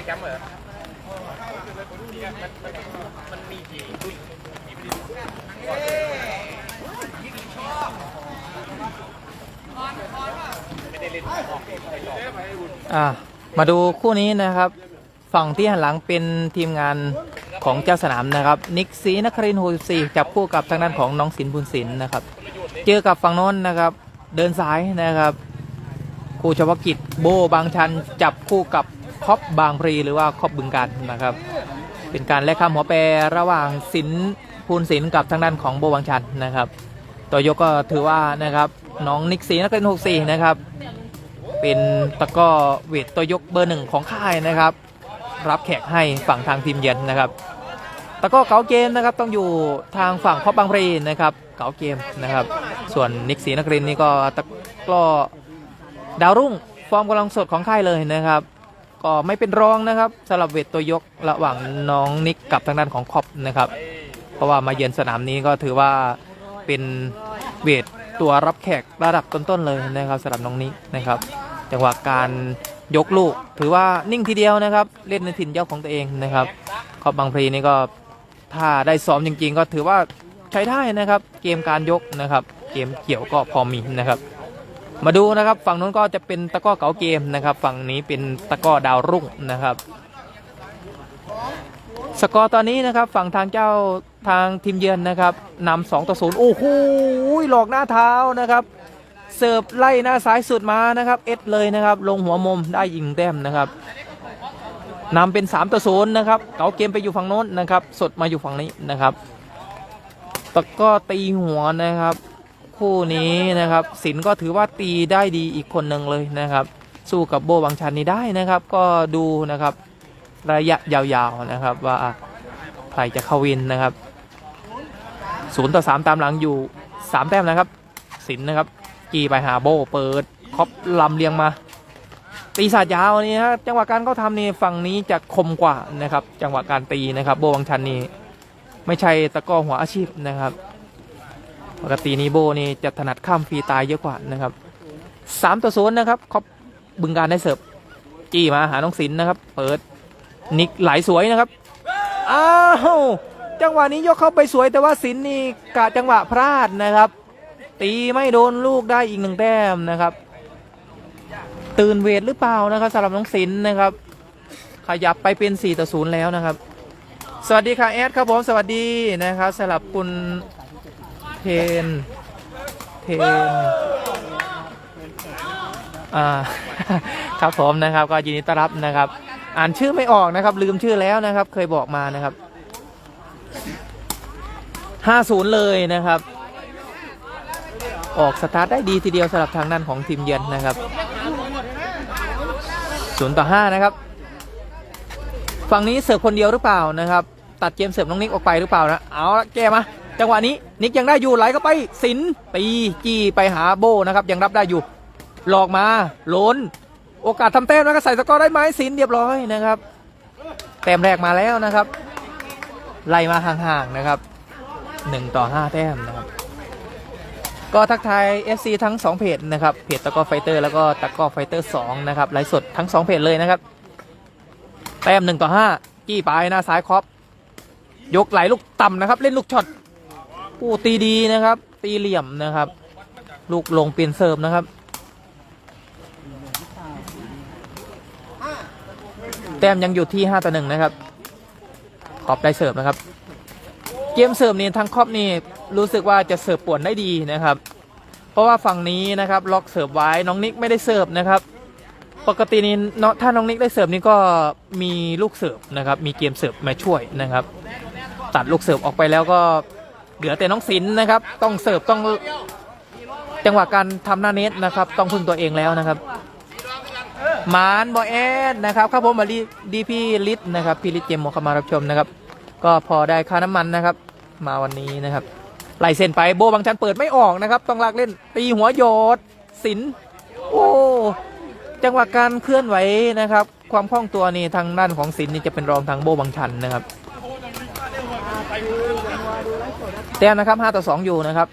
ได้แคมป์เหรอมันมันมันมีกี่ไม่ได้เล่นออกไปหลอกอ่ามาดูคู่นี้นะครับ ฝั่งที่หันหลังเป็นทีมงานของเจ้าสนามนะครับ นิกซีนครินทร์64จับคู่กับทางด้านของน้องศิลป์บุญศิลป์นะครับ เจอกับฝั่งโน้นนะครับ เดินสายนะครับ คู่เฉพาะกิจโบบางชันจับคู่กับ คอปบางพลีหรือว่าคอปบึงการนะครับ เป็นการแลกข้ามหัวแปรระหว่างศิลป์ภูนศิลป์กับทางด้านของโบบางชันนะครับ ตัวยกก็ถือว่านะครับน้องนิกซีนครินทร์64นะครับ เป็นตะก้อเวทตัวยกเบอร์หนึ่งของค่ายนะครับ รับแขกให้ฝั่งทางทีมเยือนนะครับตะก้อเก๋าเกมนะครับต้องอยู่ทางฝั่งครอบบางพลีนะครับเก๋าเกมนะครับ ส่วนนิกสีนักเรียนนี่ก็ตะก้อดาวรุ่งฟอร์มกำลังสดของค่ายเลยนะครับ ก็ไม่เป็นรองนะครับสำหรับเวทตัวยกระหว่างน้องนิกกับทางด้านของครอบนะครับ เพราะว่ามาเยือนสนามนี้ก็ถือว่าเป็นเวทตัวรับแขกระดับต้นๆเลยนะครับสำหรับน้องนิกนะครับ จังหวะการยกลูก ถือว่านิ่งทีเดียวนะครับ เล่นในถิ่นเย้าของตัวเองนะครับขอบบางพลีนี่ก็ถ้าได้ซ้อมจริงๆ ก็ถือว่าใช้ได้นะครับ เกมการยกนะครับ เกมเกี่ยวก็พอมีนะครับ มาดูนะครับ ฝั่งนู้นก็จะเป็นตะก้อเก๋าเกมนะครับ ฝั่งนี้เป็นตะก้อดาวรุ่งนะครับ สกอร์ตอนนี้นะครับ ฝั่งทางเจ้าทางทีมเยือนนะครับนำสองต่อศูนย์โอ้โหหลอกหน้าเท้านะครับ เสิร์ฟไล่หน้าซ้ายสุดมานะครับ เอ็ดเลยนะครับ ลงหัวมุมได้ยิงแต้มนะครับนำเป็น3ต่อศูนย์นะครับ เก๋าเกมไปอยู่ฝั่งโน้นนะครับ สดมาอยู่ฝั่งนี้นะครับตะก้อตีหัวนะครับ คู่นี้นะครับสินก็ถือว่าตีได้ดีอีกคนหนึ่งเลยนะครับ สู้กับโบบางชันนี้ได้นะครับ ก็ดูนะครับระยะยาวๆนะครับ ว่าใครจะเข้าวินนะครับศูนย์ต่อสามตามหลังอยู่สามแต้มนะครับสินนะครับกีไปหาโบเปิดครอปลำเลียงมา ตีศาสตร์ยาวนี่ฮะจังหวะการเขาทำนี่ฝั่งนี้จะคมกว่านะครับ จังหวะการตีนะครับ โบวังชันนี่ไม่ใช่ตะกร้อหัวอาชีพนะครับ ปกตินีโบนี่จะถนัดข้ามฟรีตายเยอะกว่านะครับสามต่อศูนย์นะครับครอปบึงการได้เสิร์ฟจี้มาหาน้องสินนะครับ เปิดนิกไหลสวยนะครับอ้าวจังหวะนี้ยกเข้าไปสวยแต่ว่าสินนี่กะจังหวะพลาดนะครับ ตีไม่โดนลูกได้อีกหนึ่งแต้มนะครับ ตื่นเวทหรือเปล่านะครับสำหรับน้องศิลป์นะครับ ขยับไปเป็น4ต่อ0แล้วนะครับ สวัสดีค่ะแอดครับผมสวัสดีนะครับสำหรับคุณ เทน เทน อ่า ครับผมนะครับ ก็ยินดีต้อนรับนะครับ อ่านชื่อไม่ออกนะครับ ลืมชื่อแล้วนะครับ เคยบอกมานะครับ50เลยนะครับ ออกสตาร์ทได้ดีทีเดียวสำหรับทางด้านของทีมเยือนนะครับศูนย์ต่อห้านะครับ ฝั่งนี้เสิร์ฟคนเดียวหรือเปล่านะครับ ตัดเกมเสิร์ฟน้องนิกออกไปหรือเปล่านะ เอาละแกมา จังหวะนี้นิกยังได้อยู่ไหลเข้าไปสินตีจี้ไปหาโบนะครับยังรับได้อยู่ หลอกมาล้นโอกาสทำแต้มแล้วก็ใส่สกอร์ได้ไหมสินเรียบร้อยนะครับแต้มแรกมาแล้วนะครับ ไล่มาห่างๆนะครับหนึ่งต่อห้าแต้มนะครับ ก็ทักทาย FC ทั้ง2เพจนะครับเพจตะกอไฟเตอร์แล้วก็ตะกอไฟเตอร์2นะครับไลฟ์สดทั้ง2เพจเลยนะครับ แต้ม1ต่อ5จี้ไปหน้าซ้ายครอปยกไหลลูกต่ำนะครับ เล่นลูกช็อต โอ้ตีดีนะครับ ตีเหลี่ยมนะครับ ลูกลงเปลี่ยนเสิร์ฟนะครับ แต้มยังอยู่ที่5ต่อ1นะครับครอปได้เสิร์ฟนะครับ เกมเสิร์ฟนี่ทางครอบนี่รู้สึกว่าจะเสิร์ฟป่วนได้ดีนะครับ เพราะว่าฝั่งนี้นะครับล็อกเสิร์ฟไว้น้องนิกไม่ได้เสิร์ฟนะครับ ปกตินี่เนาะถ้าน้องนิกได้เสิร์ฟนี่ก็มีลูกเสิร์ฟนะครับ มีเกมเสิร์ฟมาช่วยนะครับ ตัดลูกเสิร์ฟออกไปแล้วก็ เหลือแต่น้องศิล์นะครับ ต้องเสิร์ฟต้องจังหวะการทำหน้าเน็ตนะครับ ต้องพึ่งตัวเองแล้วนะครับหมานบอแอดนะครับครับผมมาดีดีพี่ลิศนะครับพี่ลิศเจมส์หมเข้ามารับชมนะครับ ก็พอได้ค่าน้ำมันนะครับ มาวันนี้นะครับไล่เส้นไปโบบางชันเปิดไม่ออกนะครับ ต้องลากเล่นตีหัวโยดสินโอ้จังหวะการเคลื่อนไหวนะครับ ความคล่องตัวนี่ทางด้านของสินนี่จะเป็นรองทางโบบางชันนะครับ แต้มนะครับ 5 ต่อ 2 อยู่นะครับ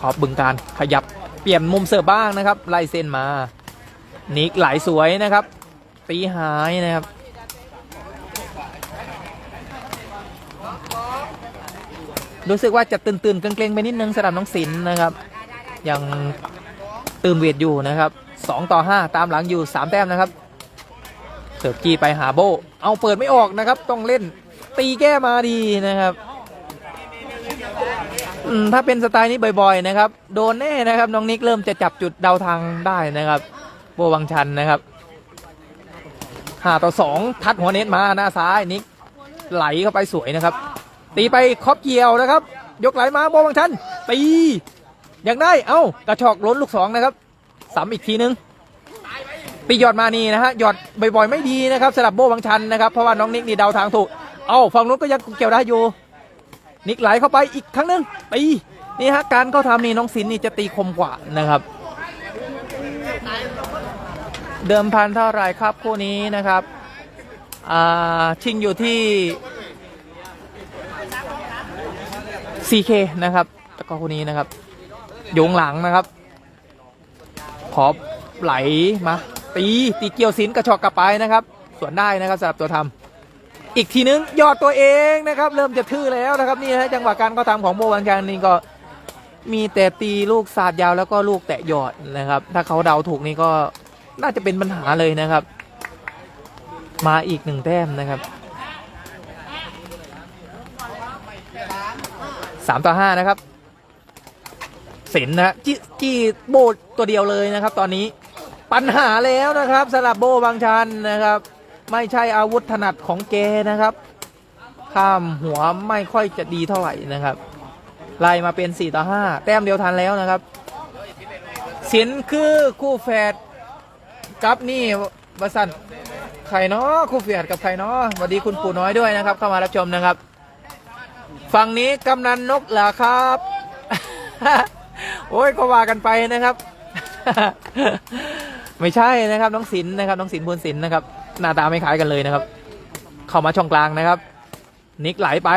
ขอบบึงการขยับเปลี่ยนมุมเสิร์ฟบ้างนะครับ ไล่เส้นมา นิกไหลสวยนะครับ ตีหายนะครับรู้สึกว่าจะตื่นๆเกรงๆไปนิดนึงสำหรับน้องศิลป์นะครับ ยังตื่นเวทอยู่นะครับ 2 ต่อ 5 ตามหลังอยู่ 3 แต้มนะครับ เสิร์ฟจีไปหาโบ เอาเปิดไม่ออกนะครับ ต้องเล่น ตีแก้มาดีนะครับถ้าเป็นสไตล์นี้บ่อยๆนะครับ โดนแน่นะครับ น้องนิกเริ่มจะจับจุดเดาทางได้นะครับโบวังชันนะครับห้าต่อสองทัดหัวเน็ตมาหน้าซ้ายนิกไหลเข้าไปสวยนะครับ ตีไปครอบเกี่ยวนะครับ ยกไหลมาโบวังชันตียังได้เอ้ากระชอกล้นลูกสองนะครับสามอีกทีนึงปีหยอดมานี่นะฮะหยอดบ่อยๆไม่ดีนะครับสลับโบวังชันนะครับเพราะว่าน้องนิกนี่เดาทางถูก เอาฝั่งนู้นก็ยังเกี่ยวได้อยู่ นิกไหลเข้าไปอีกครั้งหนึ่งตีนี่ฮะการเข้าทำนี่น้องศิลป์นี่จะตีคมกว่านะครับ เดิมพันเท่าไรครับคู่นี้นะครับชิงอยู่ที่ 4K นะครับแล้วก็คู่นี้นะครับโยงหลังนะครับขอบไหลมาตีตีเกี่ยวศิลป์กระชอกกลับไปนะครับ ส่วนได้นะครับสำหรับตัวทำ อีกทีนึงยอดตัวเองนะครับ เริ่มจะทื่อแล้วนะครับนี่ฮะจังหวะการเข้าทำของโบวันแกนนี่ก็มีแต่ตีลูกสาดยาวแล้วก็ลูกแตะยอดนะครับ ถ้าเขาเดาถูกนี่ก็น่าจะเป็นปัญหาเลยนะครับ มาอีกหนึ่งแต้มนะครับสามต่อห้านะครับสินนะจี้จี้โบตัวเดียวเลยนะครับ ตอนนี้ปัญหาแล้วนะครับสำหรับโบบางชันนะครับ ไม่ใช่อาวุธถนัดของเกนะครับ ข้ามหัวไม่ค่อยจะดีเท่าไหร่นะครับไล่มาเป็น 4 ต่อ 5 แต้มเดียวทันแล้วนะครับสินคือคู่แฝดกับนี่บสันใครเนาะคู่แฝดกับใครเนาะสวัสดีคุณปู่น้อยด้วยนะครับ เข้ามารับชมนะครับ ฝั่งนี้กำนันนกเหรอครับ โอ้ยก็ว่ากันไปนะครับ ไม่ใช่นะครับน้องศิลป์นะครับน้องศิลป์บุญศิลป์นะครับ หน้าตาไม่คล้ายกันเลยนะครับ เข้ามาช่องกลางนะครับ นิกไหลไป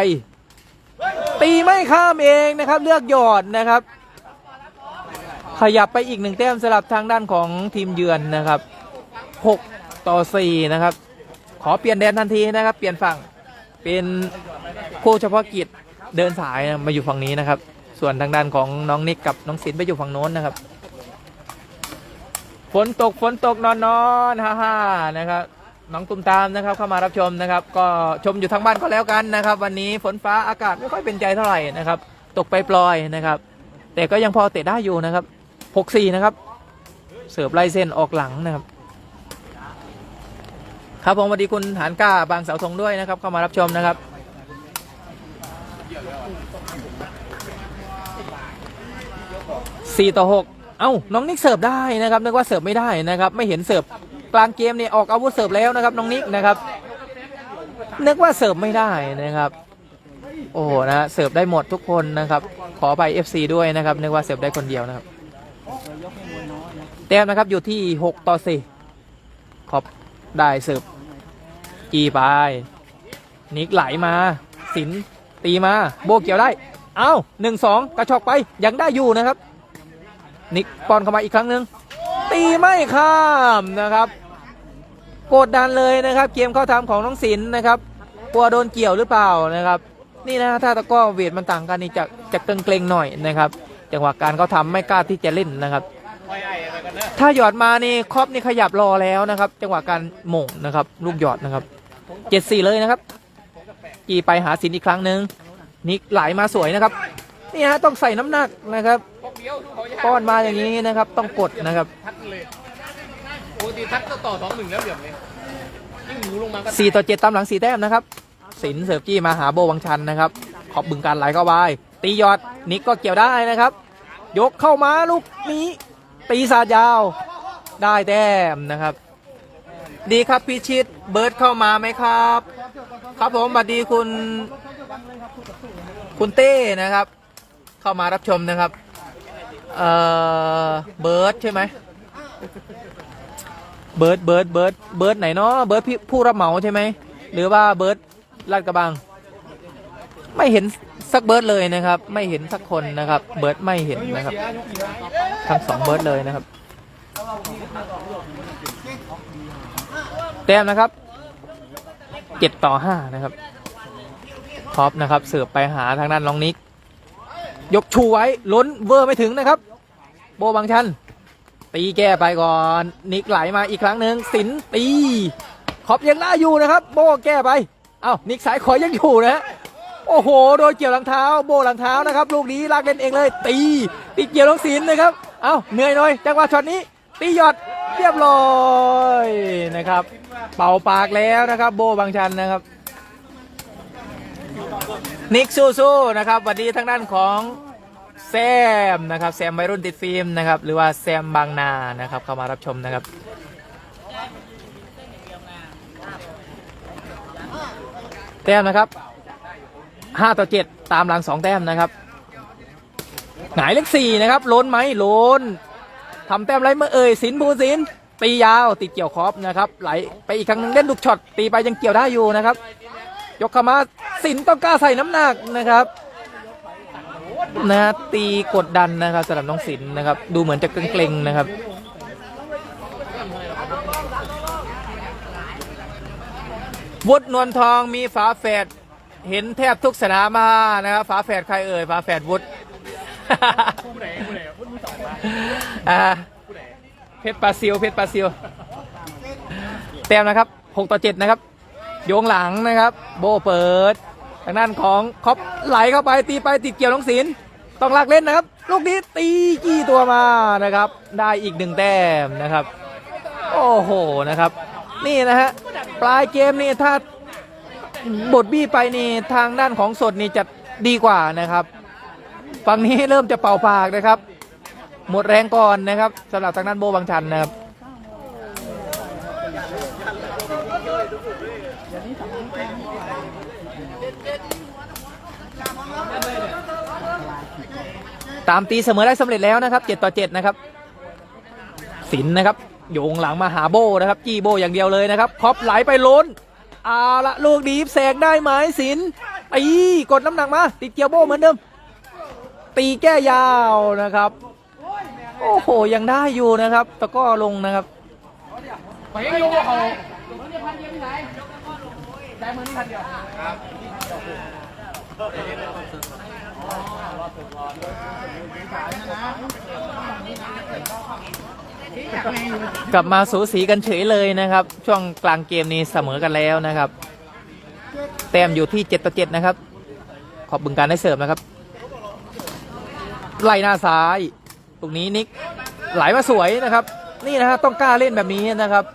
ตีไม่ข้ามเองนะครับ เลือกหยอดนะครับ ขยับไปอีกหนึ่งแต้มสลับทางด้านของทีมเยือนนะครับ 6 ต่อ 4 นะครับ ขอเปลี่ยนแดนทันทีนะครับ เปลี่ยนฝั่งเป็นคู่เฉพาะกิจเดินสายมาอยู่ฝั่งนี้นะครับ ส่วนทางด้านของน้องนิกกับน้องศิลไปอยู่ฝั่งโน้นนะครับ ฝนตกฝนตกนอนนอนฮ่าฮ่านะครับ น้องตุ้มตามนะครับเข้ามารับชมนะครับ ก็ชมอยู่ทางบ้านก็แล้วกันนะครับ วันนี้ฝนฟ้าอากาศไม่ค่อยเป็นใจเท่าไหร่นะครับ ตกไปปลอยนะครับ แต่ก็ยังพอเตะได้อยู่นะครับ6-4นะครับ เสิร์ฟไล่เส้นออกหลังนะครับ ครับผมสวัสดีคุณฐานก้าบางเสาธงด้วยนะครับ เข้ามารับชมนะครับสี่ต่อหกเอ้าน้องนิกเสิร์ฟได้นะครับนึกว่าเสิร์ฟไม่ได้นะครับ ไม่เห็นเสิร์ฟ ลางเกมเนี่ยออกอาวุธเสิร์ฟแล้วนะครับน้องนิกนะครับ นึกว่าเสิร์ฟไม่ได้นะครับ โอ้โหนะเสิร์ฟได้หมดทุกคนนะครับ ขอไป FC ด้วยนะครับ นึกว่าเสิร์ฟได้คนเดียวนะครับแต้มนะครับอยู่ที่ 6 ต่อ 4 ขอบได้เสิร์ฟกีไปนิกไหลมา สินตีมา โบเกี่ยวได้ เอ้าหนึ่งสองกระชอกไปยังได้อยู่นะครับ นิกป้อนเข้ามาอีกครั้งหนึ่งตีไม่ข้ามนะครับ กดดันเลยนะครับ เกมเข้าทำของน้องศิลป์นะครับกลัวโดนเกี่ยวหรือเปล่านะครับ นี่นะถ้าตะก้อเวทมันต่างกันนี่จะจะเกรงเกรงหน่อยนะครับจังหวะการเขาทำไม่กล้าที่จะเล่นนะครับ ถ้าหยอดมานี่ครอปนี่ขยับรอแล้วนะครับ จังหวะการหม่งนะครับ ลูกหยอดนะครับเจ็ดสี่เลยนะครับกีไปหาสินอีกครั้งหนึ่งนิกไหลมาสวยนะครับนี่ฮะต้องใส่น้ำหนักนะครับป้อนมาอย่างนี้นะครับ ต้องกดนะครับ ปกติทัดก็ต่อสองหนึ่งแล้วเหลี่ยมเลยยิ่งหมูลงมาก็4ต่อ7ตามหลัง4แต้มนะครับ สินเสิร์ฟจี้มาหาโบวังชันนะครับ ขอบบึงการไหลเข้าไปตียอดนิกก็เกี่ยวได้นะครับ ยกเข้ามาลูกนี้ ตีสาดยาว ได้แต้มนะครับ ดีครับพิชิตเบิร์ดเข้ามาไหมครับ ครับผมสวัสดีคุณ คุณเต้นะครับ เข้ามารับชมนะครับ เอ่อ เบิร์ดใช่ไหม เบิร์ดเบิร์ดเบิร์ดเบิร์ดไหนเนาะเบิร์ดพี่ผู้รับเหมาใช่ไหมหรือว่าเบิร์ดลาดกระบัง ไม่เห็นสักเบิร์ดเลยนะครับ ไม่เห็นสักคนนะครับ เบิร์ดไม่เห็นนะครับ ทั้งสองเบิร์ดเลยนะครับ แต้มนะครับเจ็ดต่อห้านะครับท็อปนะครับ เสิร์ฟไปหาทางด้านน้องนิก ยกชูไว้ล้นเวอร์ไม่ถึงนะครับ โบบางชัน ตีแก้ไปก่อน นิกไหลมาอีกครั้งหนึ่งสินตี ขอบยังได้อยู่นะครับ โบแก้ไป เอ้านิกสายขอยังอยู่นะฮะโอ้โห โดนเกี่ยวหลังเท้า โบหลังเท้านะครับ ลูกนี้ลากเล่นเองเลย ตีตีเกี่ยวน้องสินนะครับ เอ้าเหนื่อยหน่อยจังหวะช็อตนี้ ตีหยอดเรียบร้อยนะครับ เป่าปากแล้วนะครับ โบบางชันนะครับ นิกสู้ๆนะครับวันนี้ทางด้านของ แซมนะครับแซมวัยรุ่นติดฟิล์มนะครับหรือว่าแซมบางนานะครับเข้ามารับชมนะครับแต้มนะครับ5ต่อ7ตามหลัง2แต้มนะครับหงายเลข4นะครับล้นไหมล้นทำแต้มไรเมื่อเอ่ยสินภูสินตียาวติดเกี่ยวครอบนะครับไหลไปอีกครั้งหนึงเล่นลูกช็อตตีไปยังเกี่ยวได้อยู่นะครับ ยกเข้ามาสินต้องกล้าใส่น้ำหนักนะครับ นะตีกดดันนะครับสำหรับน้องสิลนนะครับ ดูเหมือนจะเกรงๆนะครับวุฒนวลทองมีฝาแฝดเห็นแทบทุกสนามมานะครับฝาแฝดใครเอ่ยฝาแฝดวุฒผู้ใดผู้ใดผู้มือสองมาอ่าผู้ใดเพชรปลาซิวเพชรปลาซิวแต้มนะครับ 6 ต่อ 7 นะครับ โยงหลังนะครับ โบเปิด ทางด้านของคอปไหลเข้าไปตีไปติดเกี่ยวน้องศิลป์ต้องลากเล่นนะครับ ลูกนี้ตีจี้ตัวมานะครับ ได้อีกหนึ่งแต้มนะครับ โอ้โหนะครับ นี่นะฮะปลายเกมนี่ถ้าบทบี้ไปนี่ทางด้านของสดนี่จะดีกว่านะครับฝั่งนี้เริ่มจะเป่าปากนะครับ หมดแรงก่อนนะครับสำหรับทางด้านโบบางชันนะครับ ตามตีเสมอได้สำเร็จแล้วนะครับ7ต่อ7นะครับสินนะครับโยงหลังมาหาโบนะครับจี้โบอย่างเดียวเลยนะครับครอปไหลไปล้นเอาละลูกดีฟแสกได้ไหมสินตีกดน้ำหนักมา ติดเกียวโบเหมือนเดิม ตีแก้ยาวนะครับ โอ้โหยังได้อยู่นะครับ ตะกร้อลงนะครับไปยังอยู่เขา กลับมาสูสีกันเฉยเลยนะครับ ช่วงกลางเกมนี้เสมอกันแล้วนะครับ แต้มอยู่ที่7ต่อ7นะครับ ขอบบึงการได้เสิร์ฟนะครับ ไล่หน้าซ้ายตรงนี้นิกไหลมาสวยนะครับ นี่นะฮะต้องกล้าเล่นแบบนี้นะครับ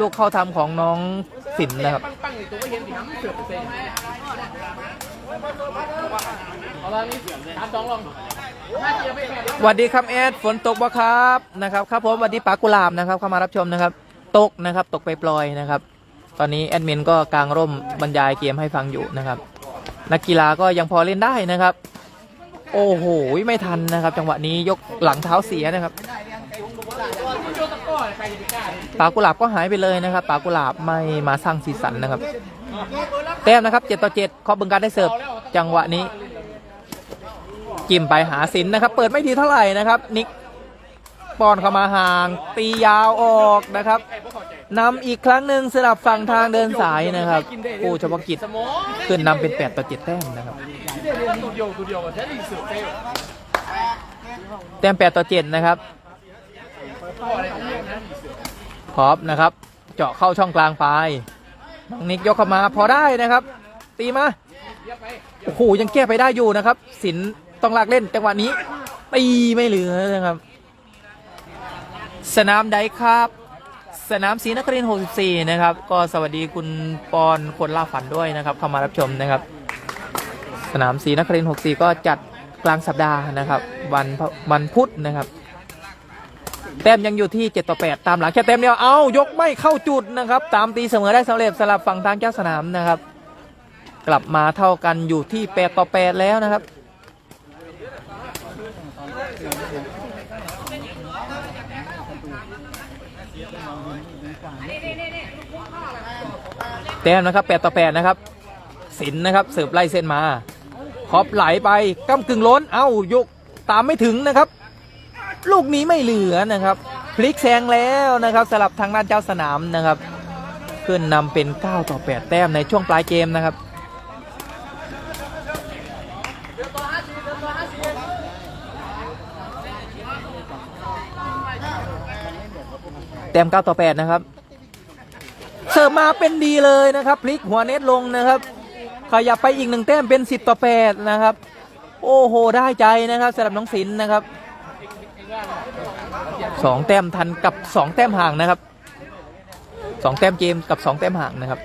ลูกเข้าทำของน้องสินนะครับเอาละนี่สามสองลอง สวัสดีครับแอดฝนตกบ่ครับนะครับครับผมสวัสดีป๋ากุหลาบนะครับเข้ามารับชมนะครับ ตกนะครับตกไปปลอยนะครับ ตอนนี้แอดมินก็กางร่มบรรยายเกมให้ฟังอยู่นะครับ นักกีฬาก็ยังพอเล่นได้นะครับ โอ้โหไม่ทันนะครับ จังหวะนี้ยกหลังเท้าเสียนะครับป๋ากุหลาบก็หายไปเลยนะครับป๋ากุหลาบไม่มาสร้างสีสันนะครับแต้มนะครับ7ต่อ7ขอบึงการได้เสิร์ฟจังหวะนี้ จิ้มไปหาสินนะครับ เปิดไม่ดีเท่าไหร่นะครับ นิกป้อนเข้ามาห่าง ตียาวออกนะครับนำอีกครั้งหนึ่งสลับฝั่งทางเดินสายนะครับผู้เฉพาะกิจขึ้นนำเป็น 8 ต่อ 7 แต้มนะครับตัวเดียวตัวเดียวกับแท้ดีเสือเต้แต้ม 8 ต่อ 7 นะครับพร้อมนะครับ เจาะเข้าช่องกลางไปน้องนิกยกเข้ามาพอได้นะครับ ตีมาโอ้โหยังแก้ไปได้อยู่นะครับ สิน ต้องลากเล่นจังหวะนี้ตีไม่เหลือนะครับ สนามใดครับ สนามศรีนครินทร์64 นะครับ ก็สวัสดีคุณปอนคนล่าฝันด้วยนะครับเข้ามารับชมนะครับ สนามศรีนครินทร์64 ก็จัดกลางสัปดาห์นะครับ วันวันพุธนะครับแต้มยังอยู่ที่ 7 ต่อ 8 ตามหลังแค่แต้มเดียว เอายกไม่เข้าจุดนะครับ ตามตีเสมอได้สำเร็จสลับฝั่งทางเจ้าสนามนะครับ กลับมาเท่ากันอยู่ที่ 8 ต่อ 8 แล้วนะครับ แต้มนะครับ8ต่อ8นะครับสินนะครับเสิร์ฟไล่เส้นมาคอปไหลไปก้ากึ่งล้น เอ้ายกตามไม่ถึงนะครับ ลูกนี้ไม่เหลือนะครับ พลิกแซงแล้วนะครับสลับทางด้านเจ้าสนามนะครับขึ้นนำเป็น 9 ต่อ 8 แต้มในช่วงปลายเกมนะครับแต้ม9ต่อ8นะครับ สิร์ฟมาเป็นดีเลยนะครับ พลิกหัวเน็ตลงนะครับ ขยับไปอีกหนึ่งแต้มเป็น10ต่อ8นะครับ โอ้โห ได้ใจนะครับสำหรับน้องศิลป์นะครับสองแต้มทันกับสองแต้มห่างนะครับสองแต้มเกมกับสองแต้มห่างนะครับ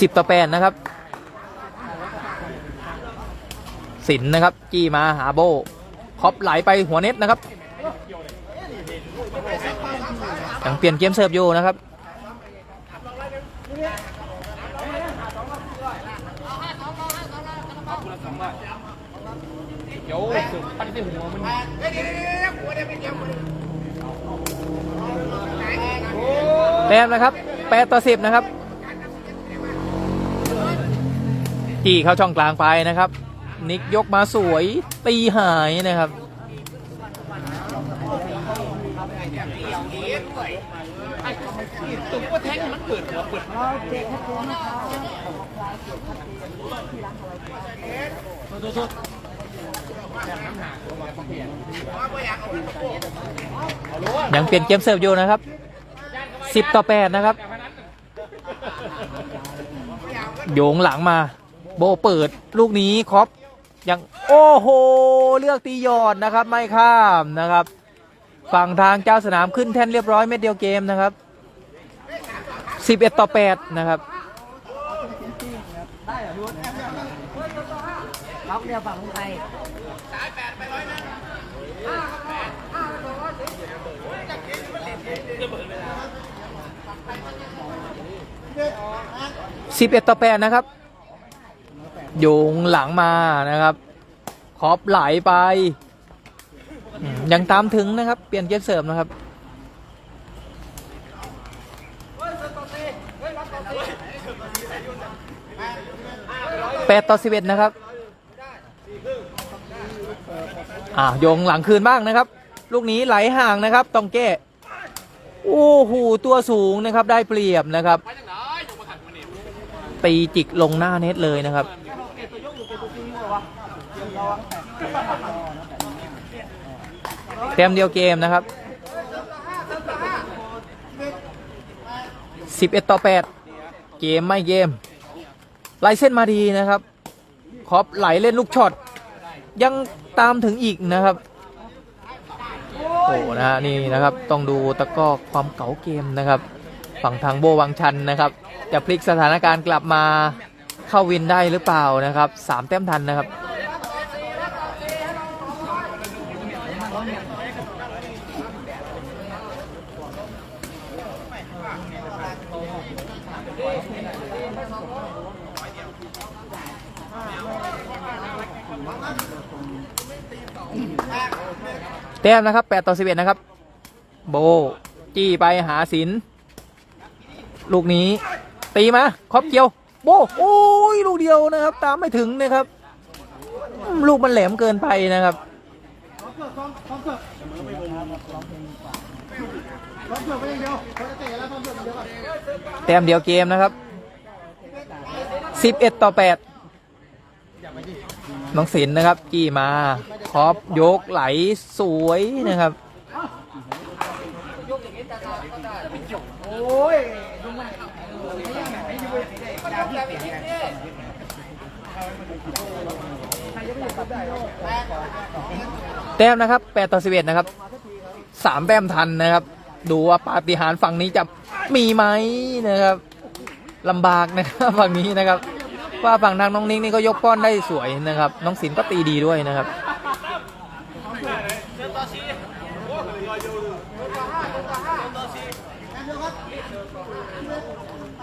สิบต่อแปดนะครับศิลป์นะครับ จี้มาหาโบคอปไหลไปหัวเน็ตนะครับยังเปลี่ยนเกมเสิร์ฟอยู่นะครับ เดี๋ยวสุดปั้นที่หัวมันแต้มนะครับ8ต่อ10นะครับจี้เข้าช่องกลางไปนะครับ นิกยกมาสวยตีหายนะครับ ตุ้มก็แทงมันเปิด หัวเปิดยังเปลี่ยนเกมเสิร์ฟอยู่นะครับ10ต่อ8นะครับ โยงหลังมา โบเปิดลูกนี้ครอปยังโอ้โห เลือกตียอดนะครับ ไม่ข้ามนะครับ ฝั่งทางเจ้าสนามขึ้นแท่นเรียบร้อยเม็ดเดียวเกมนะครับ 11ต่อ8นะครับล็อกเดียวฝั่งของไทย11ต่อ8นะครับโยงหลังมานะครับคอปไหลไปอืมยังตามถึงนะครับ เปลี่ยนเกมเสริมนะครับ 8ต่อ11นะครับอ่าโยงหลังคืนบ้างนะครับ ลูกนี้ไหลห่างนะครับต้องแก้โอ้โหตัวสูงนะครับได้เปรียบนะครับ ตีจิกลงหน้าเน็ตเลยนะครับเต็มเดียวเกมนะครับ11 ต่อ 8 เกมไม่เกม ไล่เส้นมาดีนะครับคอปไหลเล่นลูกช็อต ยังตามถึงอีกนะครับโอ้นะฮะนี่นะครับต้องดูตะก้อความเก๋าเกมนะครับ ฝั่งทางโบวังชันนะครับ จะพลิกสถานการณ์กลับมาเข้าวินได้หรือเปล่านะครับสามแต้มทันนะครับ แต้มนะครับ8ต่อ11นะครับ โบ จี้ไปหาศิลลูกนี้ ตีมาครอบเกี่ยว โบ โอ้ยลูกเดียวนะครับ ตามไม่ถึงนะครับ ลูกมันแหลมเกินไปนะครับแต้มเดียวเกมนะครับ11ต่อ8น้องศิลป์นะครับ จี้มา ครอบยกไหลสวยนะครับแต้มนะครับ8ต่อ11 นะครับ 3 แต้มทันนะครับ ดูว่าปาฏิหาริย์ฝั่งนี้จะมีไหมนะครับลำบากนะครับฝั่งนี้นะครับ ว่าฝั่งทางน้องนิ้งนี่ก็ยกก้อนได้สวยนะครับ น้องศิลป์ก็ตีดีด้วยนะครับ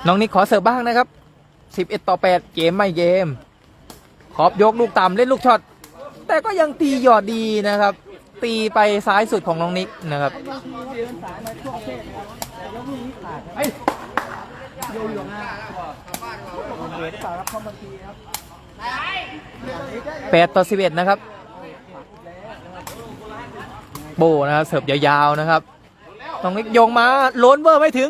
น้องนิกขอเสิร์ฟบ้างนะครับ11ต่อ8เกมไม่เกม ขอบยกลูกต่ำเล่นลูกช็อต แต่ก็ยังตีหยอดดีนะครับ ตีไปซ้ายสุดของน้องนิกนะครับ8ต่อ11นะครับ โบนะครับเสิร์ฟยาวๆนะครับน้องนิกโยงมาโลนเวอร์ไม่ถึง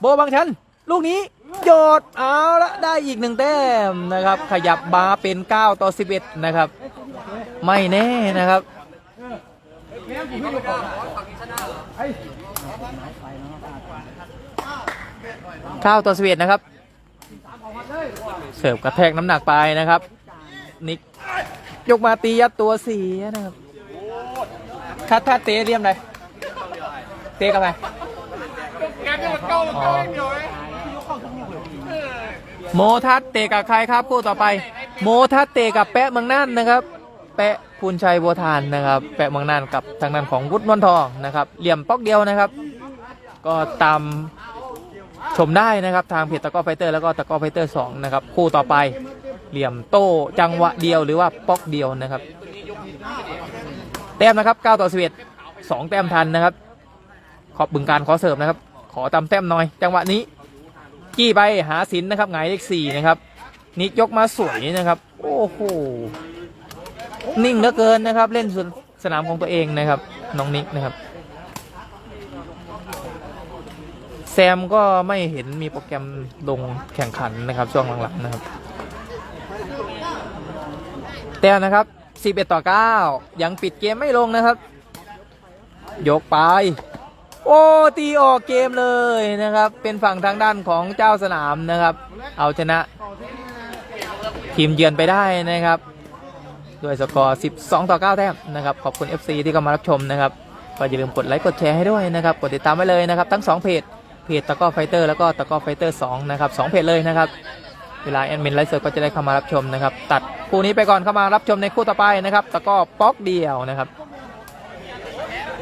โบบางชันลูกนี้ โยดเอาละได้อีกหนึ่งแต้มนะครับ ขยับมาเป็น 9 ต่อ 11 นะครับ ไม่แน่นะครับ9ต่อ11นะครับ เสิร์ฟกระแทกน้ำหนักไปนะครับ นิกยกมาตียัดตัวสีนะครับถ้าถ้าเตะเรียมเลยเตะกับไปง โมทัศเตะกับใครครับคู่ต่อไป โมทัศเตะกับแปะเมืองน่านนะครับ แปะพูนชัยบัวทานนะครับ แปะเมืองน่านกับทางด้านของวุฒินวลทองนะครับ เหลี่ยมป๊อกเดียวนะครับ ก็ตามชมได้นะครับทางเพจตะก้อไฟเตอร์แล้วก็ตะก้อไฟเตอร์สองนะครับคู่ต่อไปเหลี่ยมโต้จังหวะเดียวหรือว่าป๊อกเดียวนะครับ แต้มนะครับ9ต่อ11 2 แต้มทันนะครับ ขอบบึงการขอเสิร์ฟนะครับ ขอตามแต้มหน่อย จังหวะนี้ กี้ไปหาสินนะครับหงเลขสี่นะครับ นิกยกมาสวยนะครับ โอ้โหนิ่งเหลือเกินนะครับ เล่นสนสนามของตัวเองนะครับ น้องนิกนะครับ แซมก็ไม่เห็นมีโปรแกรมลงแข่งขันนะครับ ช่วงหลังๆนะครับ แต้มนะครับ11ต่อ9ยังปิดเกมไม่ลงนะครับ ยกไป โอ้ตีออกเกมเลยนะครับ เป็นฝั่งทางด้านของเจ้าสนามนะครับ เอาชนะ ทีมเยือนไปได้นะครับ ด้วยสกอร์ 12 ต่อ 9 แต้มนะครับ ขอบคุณ FC ที่เข้ามารับชมนะครับก็อย่าลืมกดไลค์กดแชร์ให้ด้วยนะครับ กดติดตามไว้เลยนะครับ ทั้ง 2 เพจ เพจตะก้อไฟเตอร์แล้วก็ตะก้อไฟเตอร์2นะครับสองเพจเลยนะครับ เวลาแอดมินไลฟ์สดก็จะได้เข้ามารับชมนะครับ ตัดคู่นี้ไปก่อนเข้ามารับชมในคู่ต่อไปนะครับ ตะก้อป๊อกเดียวนะครับ